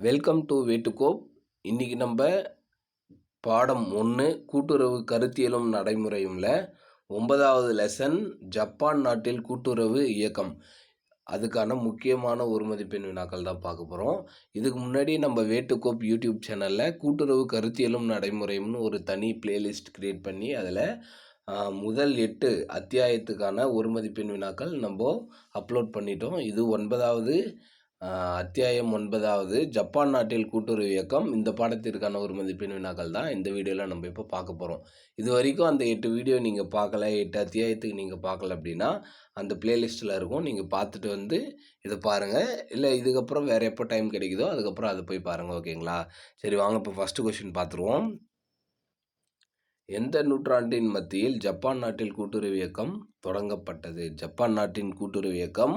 Welcome to வேட்டுக்கோப் இன்றைக்கி நம்ம பாடம் ஒன்று கூட்டுறவு கருத்தியலும் நடைமுறையும்ல. ஒன்பதாவது லெசன் ஜப்பான் நாட்டில் கூட்டுறவு இயக்கம். அதுக்கான முக்கியமான ஒரு மதிப்பெண் வினாக்கள் தான் பார்க்க போகிறோம் இதுக்கு முன்னாடி நம்ம வேட்டுக்கோப் யூடியூப் சேனலில் கூட்டுறவு கருத்தியலும் நடைமுறையும்னு ஒரு தனி பிளேலிஸ்ட் க்ரியேட் பண்ணி அதில் முதல் எட்டு அத்தியாயத்துக்கான ஒரு மதிப்பெண் வினாக்கள் நம்ம அப்லோட் பண்ணிட்டோம். இது ஒன்பதாவது அத்தியாயம் ஒன்பதாவது ஜப்பான் நாட்டில் கூட்டுறவு இயக்கம். இந்த பாடத்திற்கான ஒரு மதிப்பெண் வினாக்கள் தான் இந்த வீடியோவில் நம்ம இப்போ பார்க்க போகிறோம் இது வரைக்கும் அந்த எட்டு வீடியோ நீங்கள் பார்க்கல எட்டு அத்தியாயத்துக்கு நீங்கள் பார்க்கல அப்படின்னா அந்த பிளேலிஸ்ட்டில் இருக்கும். நீங்கள் பார்த்துட்டு வந்து இதை பாருங்கள் இல்லை இதுக்கப்புறம் வேறு எப்போ டைம் கிடைக்குதோ அதுக்கப்புறம் அதை போய் பாருங்கள் ஓகேங்களா? சரி வாங்க இப்போ ஃபஸ்ட்டு கொஷின் பார்த்துருவோம் எந்த நூற்றாண்டின் மத்தியில் ஜப்பான் நாட்டில் கூட்டுறவு இயக்கம் தொடங்கப்பட்டது? ஜப்பான் நாட்டின் கூட்டுறவு இயக்கம்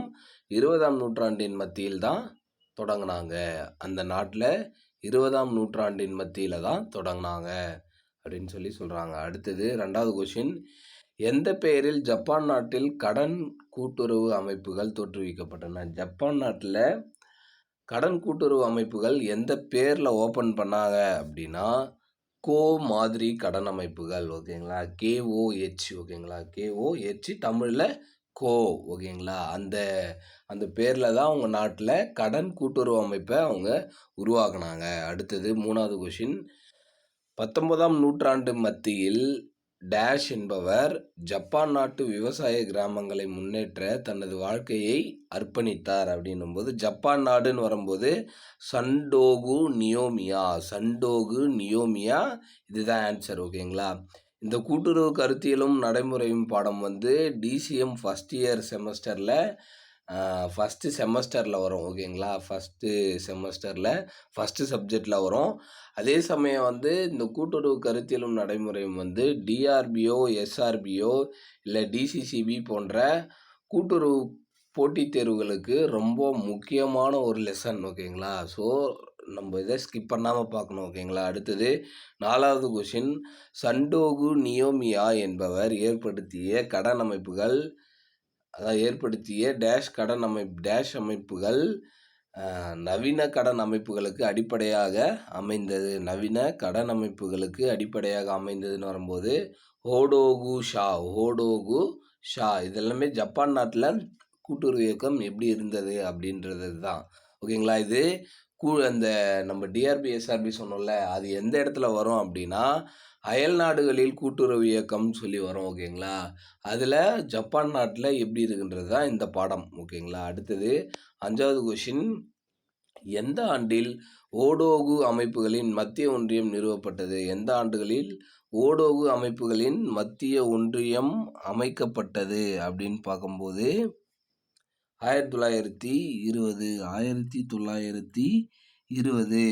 இருபதாம் நூற்றாண்டின் மத்தியில் தான் தொடங்கினாங்க. அந்த நாட்டில் இருபதாம் நூற்றாண்டின் மத்தியில் தான் தொடங்கினாங்க அப்படின்னு சொல்லி சொல்கிறாங்க அடுத்தது ரெண்டாவது கொஷின் எந்த பெயரில் ஜப்பான் நாட்டில் கடன் கூட்டுறவு அமைப்புகள் தோற்றுவிக்கப்பட்டன? ஜப்பான் நாட்டில் கடன் கூட்டுறவு அமைப்புகள் எந்த பேரில் ஓப்பன் பண்ணாங்க அப்படின்னா கோ மாதிரி கடன் அமைப்புகள் ஓகேங்களா? கேஓஹெச் ஓகேங்களா? கேஓஹெச் தமிழில் கோ ஓகேங்களா? அந்த அந்த பேரில் தான் அவங்க நாட்டில் கடன் கூட்டுறவு அமைப்பை அவங்க உருவாக்குனாங்க. அடுத்தது மூணாவது கொஷின் பத்தொன்பதாம் நூற்றாண்டு மத்தியில் டேஷ் என்பவர் ஜப்பான் நாட்டு விவசாய கிராமங்களை முன்னேற்ற தனது வாழ்க்கையை அர்ப்பணித்தார் அப்படின்னும்போது ஜப்பான் நாடுன்னு வரும்போது சண்டோகு நியோமியா சண்டோகு நியோமியா இதுதான் ஆன்சர் ஓகேங்களா? இந்த கூட்டுறவு கருத்தியலும் நடைமுறையும் பாடம் வந்து டிசிஎம் ஃபஸ்ட் இயர் செமஸ்டரில் ஃபஸ்ட்டு செமஸ்டரில் வரும் ஓகேங்களா ஃபஸ்ட்டு செமஸ்டரில் ஃபஸ்ட்டு சப்ஜெக்டில் வரும். அதே சமயம் வந்து இந்த கூட்டுறவு கருத்தியலும் நடைமுறையும் வந்து டிஆர்பிஓ எஸ்ஆர்பிஓ இல்லை டிசிசிபி போன்ற கூட்டுறவு போட்டித் தேர்வுகளுக்கு ரொம்ப முக்கியமான ஒரு லெசன் ஓகேங்களா ஸோ நம்ம இதை ஸ்கிப் பண்ணாமல் பார்க்கணும் ஓகேங்களா? அடுத்தது நாலாவது கொஷின் சண்டோகு நியோமியா என்பவர் ஏற்படுத்திய கடன் அமைப்புகள் அதாவது ஏற்படுத்திய டேஷ் கடன் அமைப்பு டேஷ் அமைப்புகள் நவீன கடன் அமைப்புகளுக்கு அடிப்படையாக அமைந்தது. நவீன கடன் அமைப்புகளுக்கு அடிப்படையாக அமைந்ததுன்னு வரும்போது ஹோடோகு ஷா ஹோடோகு ஷா இதெல்லாமே ஜப்பான் நாட்டில் கூட்டுறவு இயக்கம் எப்படி இருந்தது அப்படின்றது தான் ஓகேங்களா? இது கூ அந்த நம்ம டிஆர்பி எஸ்ஆர்பி சொன்னோம்ல அது எந்த இடத்துல வரும் அப்படின்னா அயல் நாடுகளில் கூட்டுறவு இயக்கம்னு சொல்லி வரும் ஓகேங்களா? அதில் ஜப்பான் நாட்டில் எப்படி இருக்குன்றது தான் இந்த பாடம் ஓகேங்களா? அடுத்தது அஞ்சாவது கொஷின் எந்த ஆண்டில் ஓடோகு அமைப்புகளின் மத்திய ஒன்றியம் நிறுவப்பட்டது? எந்த ஆண்டுகளில் ஓடோகு அமைப்புகளின் மத்திய ஒன்றியம் அமைக்கப்பட்டது? அப்படின்னு பார்க்கும்போது ஆயிரத்தி தொள்ளாயிரத்தி இருபது ஆயிரத்தி தொள்ளாயிரத்தி இருபது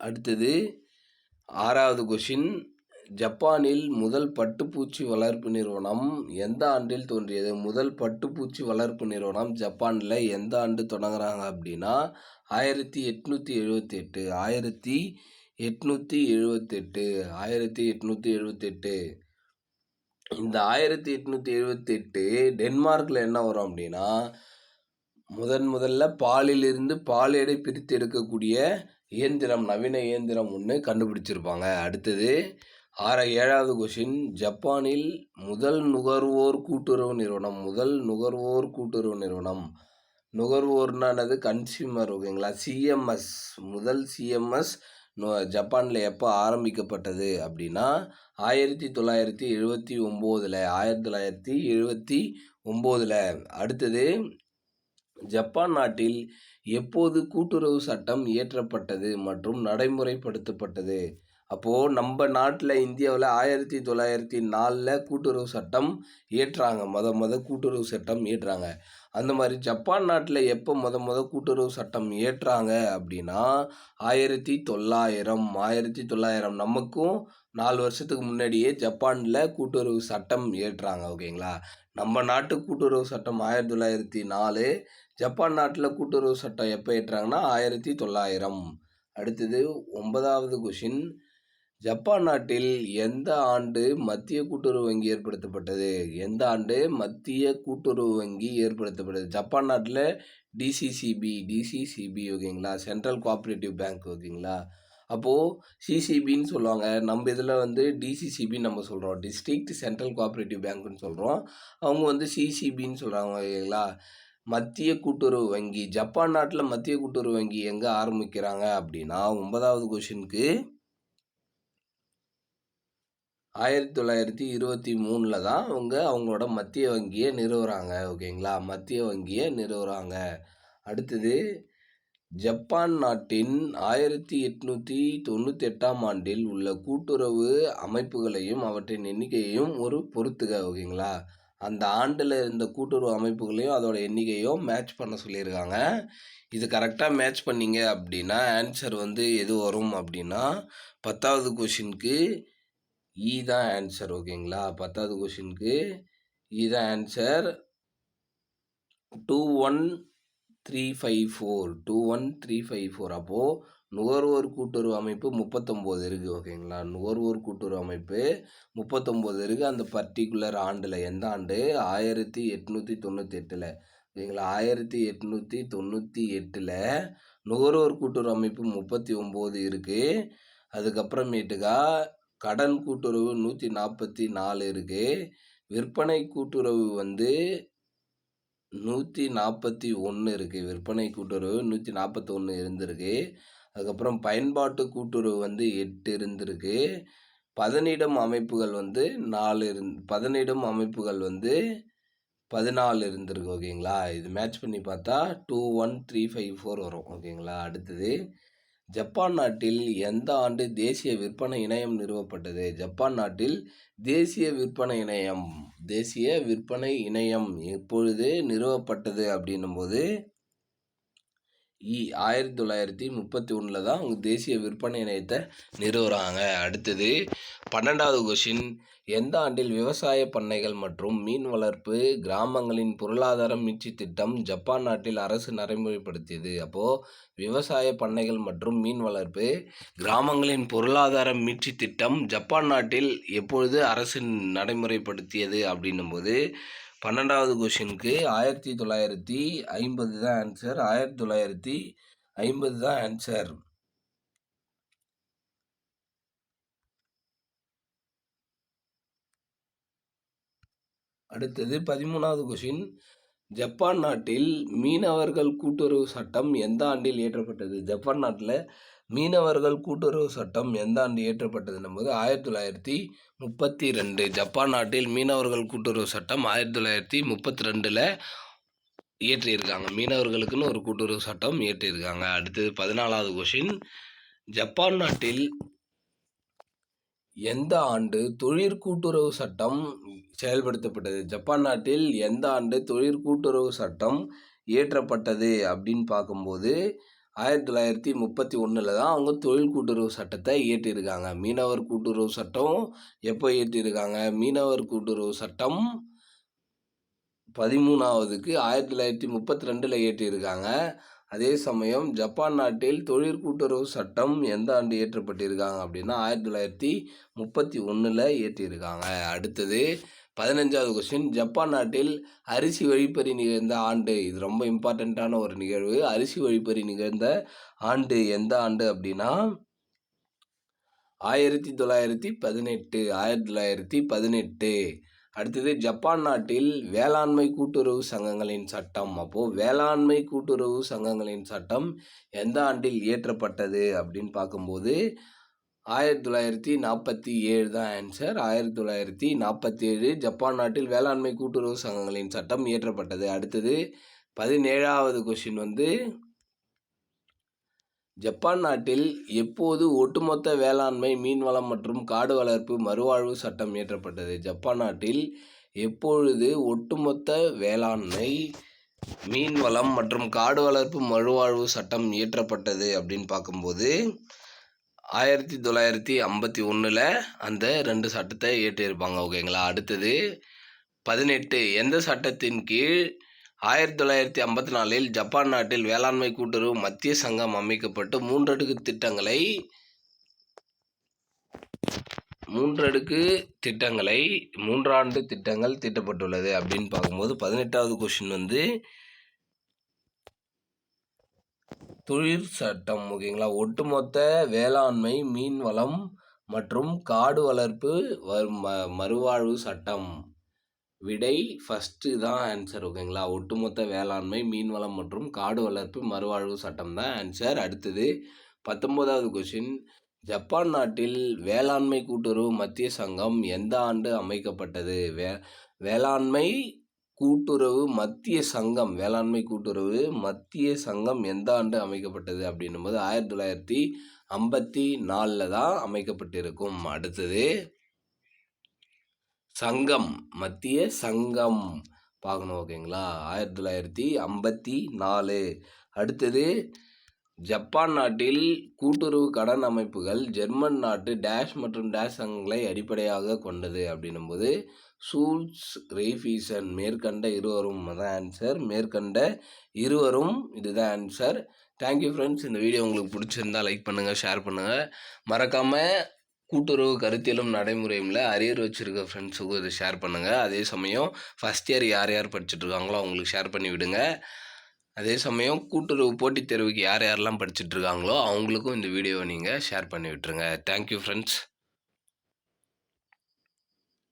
அடுத்தது ஆறாவது கொஷின் ஜப்பானில் முதல் பட்டுப்பூச்சி வளர்ப்பு நிறுவனம் எந்த ஆண்டில் தோன்றியது? முதல் பட்டுப்பூச்சி வளர்ப்பு நிறுவனம் ஜப்பானில் எந்த ஆண்டு தொடங்குறாங்க அப்படின்னா ஆயிரத்தி எட்நூற்றி எழுபத்தி எட்டு ஆயிரத்தி எட்நூற்றி எழுபத்தெட்டு ஆயிரத்தி எட்நூற்றி எழுபத்தெட்டு இந்த ஆயிரத்தி எட்நூற்றி எழுபத்தெட்டு டென்மார்க்கில் என்ன வரும் அப்படின்னா முதன் முதல்ல பாலிலிருந்து பாலேடை பிரித்து எடுக்கக்கூடிய இயந்திரம் நவீன இயந்திரம் ஒன்று கண்டுபிடிச்சிருப்பாங்க. அடுத்தது ஆற ஏழாவது கொஷின் ஜப்பானில் முதல் நுகர்வோர் கூட்டுறவு நிறுவனம் முதல் நுகர்வோர் கூட்டுறவு நிறுவனம். நுகர்வோர்னானது கன்சியூமர் ஓகேங்களா சிஎம்எஸ் முதல் சிஎம்எஸ் ஜப்பானில் எப்போ ஆரம்பிக்கப்பட்டது அப்படின்னா ஆயிரத்தி தொள்ளாயிரத்தி எழுபத்தி ஒம்போதில் ஆயிரத்தி தொள்ளாயிரத்தி எழுபத்தி ஒம்போதில். அடுத்தது ஜப்பான் நாட்டில் எப்போது கூட்டுறவு சட்டம் இயற்றப்பட்டது மற்றும் நடைமுறைப்படுத்தப்பட்டது? அப்போது நம்ம நாட்டில் இந்தியாவில் ஆயிரத்தி தொள்ளாயிரத்தி நாலில் கூட்டுறவு சட்டம் இயற்றாங்க. மொத மொத கூட்டுறவு சட்டம் இயற்றாங்க. அந்த மாதிரி ஜப்பான் நாட்டில் எப்போ முத முத கூட்டுறவு சட்டம் ஏற்றாங்க அப்படின்னா ஆயிரத்தி தொள்ளாயிரம் ஆயிரத்தி தொள்ளாயிரம் நமக்கும் நாலு வருஷத்துக்கு முன்னாடியே ஜப்பானில் கூட்டுறவு சட்டம் ஏற்றாங்க ஓகேங்களா? நம்ம நாட்டு கூட்டுறவு சட்டம் ஆயிரத்தி தொள்ளாயிரத்தி நாலு ஜப்பான் நாட்டில் கூட்டுறவு சட்டம் எப்போ ஏற்றாங்கன்னா ஆயிரத்தி தொள்ளாயிரம். அடுத்தது ஒன்பதாவது கொஷின் ஜப்பான் நாட்டில் எந்த ஆண்டு மத்திய கூட்டுறவு வங்கி ஏற்படுத்தப்பட்டது? எந்த ஆண்டு மத்திய கூட்டுறவு வங்கி ஏற்படுத்தப்பட்டது? ஜப்பான் நாட்டில் டிசிசிபி டிசிசிபி ஓகேங்களா? சென்ட்ரல் கோஆப்ரேட்டிவ் பேங்க் ஓகேங்களா? அப்போது சிசிபின்னு சொல்லுவாங்க. நம்ம இதில் வந்து டிசிசிபி நம்ம சொல்கிறோம் டிஸ்ட்ரிக்ட் சென்ட்ரல் கோஆப்ரேட்டிவ் பேங்க்னு சொல்கிறோம் அவங்க வந்து சிசிபின்னு சொல்கிறாங்க ஓகேங்களா? மத்திய கூட்டுறவு வங்கி. ஜப்பான் நாட்டில் மத்திய கூட்டுறவு வங்கி எங்கே ஆரம்பிக்கிறாங்க அப்படின்னா ஒன்பதாவது கொஷினுக்கு ஆயிரத்தி தொள்ளாயிரத்தி இருபத்தி மூணில் தான் அவங்க அவங்களோட மத்திய வங்கியை நிறுவுகிறாங்க ஓகேங்களா? மத்திய வங்கியை நிறுவுகிறாங்க அடுத்தது ஜப்பான் நாட்டின் ஆயிரத்தி எட்நூற்றி தொண்ணூற்றி எட்டாம் ஆண்டில் உள்ள கூட்டுறவு அமைப்புகளையும் அவற்றின் எண்ணிக்கையையும் ஒரு பொறுத்துக ஓகேங்களா? அந்த ஆண்டில் இருந்த கூட்டுறவு அமைப்புகளையும் அதோட எண்ணிக்கையும் மேட்ச் பண்ண சொல்லியிருக்காங்க. இது கரெக்டாக மேட்ச் பண்ணீங்க அப்படின்னா ஆன்சர் வந்து எது வரும் அப்படின்னா பத்தாவது கொஷினுக்கு இ தான் ஆன்சர் ஓகேங்களா பத்தாவது கொஷினுக்கு இ e தான் answer two one three five four two one three five four அப்போது நுகர்வோர் கூட்டுறவு அமைப்பு முப்பத்தொம்போது இருக்குது ஓகேங்களா நுகர்வோர் கூட்டுறவு அமைப்பு முப்பத்தொம்போது இருக்குது அந்த பர்டிகுலர் ஆண்டில் எந்த ஆண்டு? ஆயிரத்தி எட்நூற்றி தொண்ணூற்றி எட்டில் ஓகேங்களா ஆயிரத்தி எட்நூற்றி தொண்ணூற்றி எட்டில் நுகர்வோர் கூட்டுறவு அமைப்பு முப்பத்தி ஒம்பது இருக்குது அதுக்கப்புறமேட்டுக்கா கடன் கூட்டுறவு நூற்றி நாற்பத்தி நாலு இருக்குது விற்பனை கூட்டுறவு வந்து நூற்றி நாற்பத்தி ஒன்று இருக்குது விற்பனை கூட்டுறவு நூற்றி நாற்பத்தொன்று இருந்திருக்கு. அதுக்கப்புறம் பயன்பாட்டு கூட்டுறவு வந்து எட்டு இருந்திருக்கு. பதனிடம் அமைப்புகள் வந்து நாலு இருந் பதனிடம் அமைப்புகள் வந்து பதினாலு இருந்திருக்கு. ஓகேங்களா? இது மேட்ச் பண்ணி பார்த்தா two one three five four வரும். ஓகேங்களா? அடுத்தது ஜப்பான் நாட்டில் எந்த ஆண்டு தேசிய விற்பனை இணையம் நிறுவப்பட்டது? ஜப்பான் நாட்டில் தேசிய விற்பனை இணையம் தேசிய விற்பனை இணையம் எப்பொழுது நிறுவப்பட்டது அப்படின்னும்போது இ ஆயிரத்தி தொள்ளாயிரத்தி முப்பத்தி ஒன்றில் தான் அவங்க தேசிய விற்பனை இணையத்தை நிறுவுகிறாங்க அடுத்தது பன்னெண்டாவது கொஷின் எந்த ஆண்டில் விவசாய பண்ணைகள் மற்றும் மீன் வளர்ப்பு கிராமங்களின் பொருளாதார மீட்சி திட்டம் ஜப்பான் நாட்டில் அரசு நடைமுறைப்படுத்தியது? அப்போது விவசாய பண்ணைகள் மற்றும் மீன் வளர்ப்பு கிராமங்களின் பொருளாதார மீட்சி திட்டம் ஜப்பான் நாட்டில் எப்பொழுது அரசு நடைமுறைப்படுத்தியது அப்படின்னும்போது பன்னெண்டாவது கொஷினுக்கு ஆயிரத்தி தொள்ளாயிரத்தி ஐம்பது தான் ஆன்சர் ஆயிரத்தி தொள்ளாயிரத்தி ஐம்பது தான் ஆன்சர் அடுத்தது பதிமூணாவது கொஷின் ஜப்பான் நாட்டில் மீனவர்கள் கூட்டுறவு சட்டம் எந்த ஆண்டில் இயற்றப்பட்டது? ஜப்பான் நாட்டில் மீனவர்கள் கூட்டுறவு சட்டம் எந்த ஆண்டு இயற்றப்பட்டது போது ஆயிரத்தி தொள்ளாயிரத்தி முப்பத்தி ரெண்டு ஜப்பான் நாட்டில் மீனவர்கள் கூட்டுறவு சட்டம் ஆயிரத்தி தொள்ளாயிரத்தி முப்பத்தி ரெண்டில் இயற்றியிருக்காங்க. மீனவர்களுக்குன்னு ஒரு கூட்டுறவு சட்டம் இயற்றியிருக்காங்க. அடுத்தது பதினாலாவது கொஷின் ஜப்பான் நாட்டில் எந்த ஆண்டு தொழிற்கூட்டுறவு சட்டம் செயல்படுத்தப்பட்டது? ஜப்பான் நாட்டில் எந்த ஆண்டு தொழிற்கூட்டுறவு சட்டம் இயற்றப்பட்டது அப்படின்னு பார்க்கும்போது ஆயிரத்தி தொள்ளாயிரத்தி முப்பத்தி ஒன்றில் தான் அவங்க தொழில் கூட்டுறவு சட்டத்தை இயற்றியிருக்காங்க மீனவர் கூட்டுறவு சட்டம் எப்போ இயற்றியிருக்காங்க மீனவர் கூட்டுறவு சட்டம் பதிமூணாவதுக்கு ஆயிரத்தி தொள்ளாயிரத்தி முப்பத்தி ரெண்டில் இயற்றியிருக்காங்க அதே சமயம் ஜப்பான் நாட்டில் தொழிற்கூட்டுறவு சட்டம் எந்த ஆண்டு இயற்றப்பட்டிருக்காங்க அப்படின்னா ஆயிரத்தி தொள்ளாயிரத்தி முப்பத்தி ஒன்றில் இயற்றியிருக்காங்க அடுத்தது பதினஞ்சாவது கொஸ்டின் ஜப்பான் நாட்டில் அரிசி வழிப்பறி நிகழ்ந்த ஆண்டு. இது ரொம்ப இம்பார்ட்டண்ட்டான ஒரு நிகழ்வு. அரிசி வழிப்பறி நிகழ்ந்த ஆண்டு எந்த ஆண்டு அப்படின்னா ஆயிரத்தி தொள்ளாயிரத்தி பதினெட்டு. ஆயிரத்தி தொள்ளாயிரத்தி பதினெட்டு. அடுத்தது ஜப்பான் நாட்டில் வேளாண்மை கூட்டுறவு சங்கங்களின் சட்டம். அப்போது வேளாண்மை கூட்டுறவு சங்கங்களின் சட்டம் எந்த ஆண்டில் இயற்றப்பட்டது அப்படின்னு பார்க்கும்போது ஆயிரத்தி தொள்ளாயிரத்தி நாற்பத்தி ஏழு தான் ஆன்சர் ஆயிரத்தி தொள்ளாயிரத்தி நாற்பத்தி ஏழு ஜப்பான் நாட்டில் வேளாண்மை கூட்டுறவு சங்கங்களின் சட்டம் இயற்றப்பட்டது. அடுத்தது பதினேழாவது கொஷின் வந்து ஜப்பான் நாட்டில் எப்போது ஒட்டுமொத்த வேளாண்மை மீன்வளம் மற்றும் காடு வளர்ப்பு மறுவாழ்வு சட்டம் இயற்றப்பட்டது? ஜப்பான் நாட்டில் எப்பொழுது ஒட்டுமொத்த வேளாண்மை மீன்வளம் மற்றும் காடு வளர்ப்பு மறுவாழ்வு சட்டம் இயற்றப்பட்டது அப்படின்னு பார்க்கும்போது ஆயிரத்தி தொள்ளாயிரத்தி ஐம்பத்தி ஒன்றில் அந்த ரெண்டு சட்டத்தை இயற்றியிருப்பாங்க ஓகேங்களா அடுத்தது பதினெட்டு எந்த சட்டத்தின் கீழ் ஆயிரத்தி தொள்ளாயிரத்தி ஐம்பத்தி நாலில் ஜப்பான் நாட்டில் வேளாண்மை கூட்டுறவு மத்திய சங்கம் அமைக்கப்பட்டு மூன்றடுக்கு திட்டங்களை மூன்றடுக்கு திட்டங்களை மூன்றாண்டு திட்டங்கள் திட்டப்பட்டுள்ளது அப்படின்னு பார்க்கும்போது பதினெட்டாவது கொஷின் வந்து தொழிற் சட்டம் ஓகேங்களா? ஒட்டுமொத்த வேளாண்மை மீன் வளம் மற்றும் காடு வளர்ப்பு வரும் ம- மறுவாழ்வு சட்டம். விடை ஃபஸ்ட்டு தான் ஆன்சர் ஓகேங்களா ஒட்டுமொத்த வேளாண்மை மீன் வளம் மற்றும் காடு வளர்ப்பு மறுவாழ்வு சட்டம் தான் ஆன்சர் அடுத்தது பத்தொன்பதாவது கொஷின் ஜப்பான் நாட்டில் வேளாண்மை கூட்டுறவு மத்திய சங்கம் எந்த ஆண்டு அமைக்கப்பட்டது? வே வேளாண்மை கூட்டுறவு மத்திய சங்கம் வேளாண்மை கூட்டுறவு மத்திய சங்கம் எந்த ஆண்டு அமைக்கப்பட்டது அப்படின்னும் போது ஆயிரத்தி தொள்ளாயிரத்தி ஐம்பத்தி நாலில் தான் அமைக்கப்பட்டிருக்கும். அடுத்தது சங்கம் மத்திய சங்கம் பார்க்கணும் ஓகேங்களா? ஆயிரத்தி தொள்ளாயிரத்தி ஐம்பத்தி நாலு. அடுத்தது ஜப்பான் நாட்டில் கூட்டுறவு கடன் அமைப்புகள் ஜெர்மன் நாட்டு டேஷ் மற்றும் டேஷ் சங்கங்களை அடிப்படையாக கொண்டது அப்படின்னும்போது சூல்ஸ் ரெய்ஃபீசன் மேற்கண்ட இருவரும் தான் ஆன்சர் மேற்கண்ட இருவரும் இதுதான் ஆன்சர் தேங்க்யூ ஃப்ரெண்ட்ஸ் இந்த வீடியோ உங்களுக்கு பிடிச்சிருந்தா லைக் பண்ணுங்கள் ஷேர் பண்ணுங்கள் மறக்காமல் கூட்டுறவு கருத்திலும் நடைமுறையும்ல. அரியர் வச்சுருக்க ஃப்ரெண்ட்ஸுக்கும் இதை ஷேர் பண்ணுங்கள் அதே சமயம் ஃபஸ்ட் இயர் யார் யார் படிச்சுட்ருக்காங்களோ அவங்களுக்கு ஷேர் பண்ணி விடுங்க. அதே சமயம் கூட்டுறவு போட்டித் தேர்வுக்கு யார் யாரெல்லாம் படிச்சுட்ருக்காங்களோ அவங்களுக்கும் இந்த வீடியோவை நீங்கள் ஷேர் பண்ணி விட்டுருங்க. Thank you friends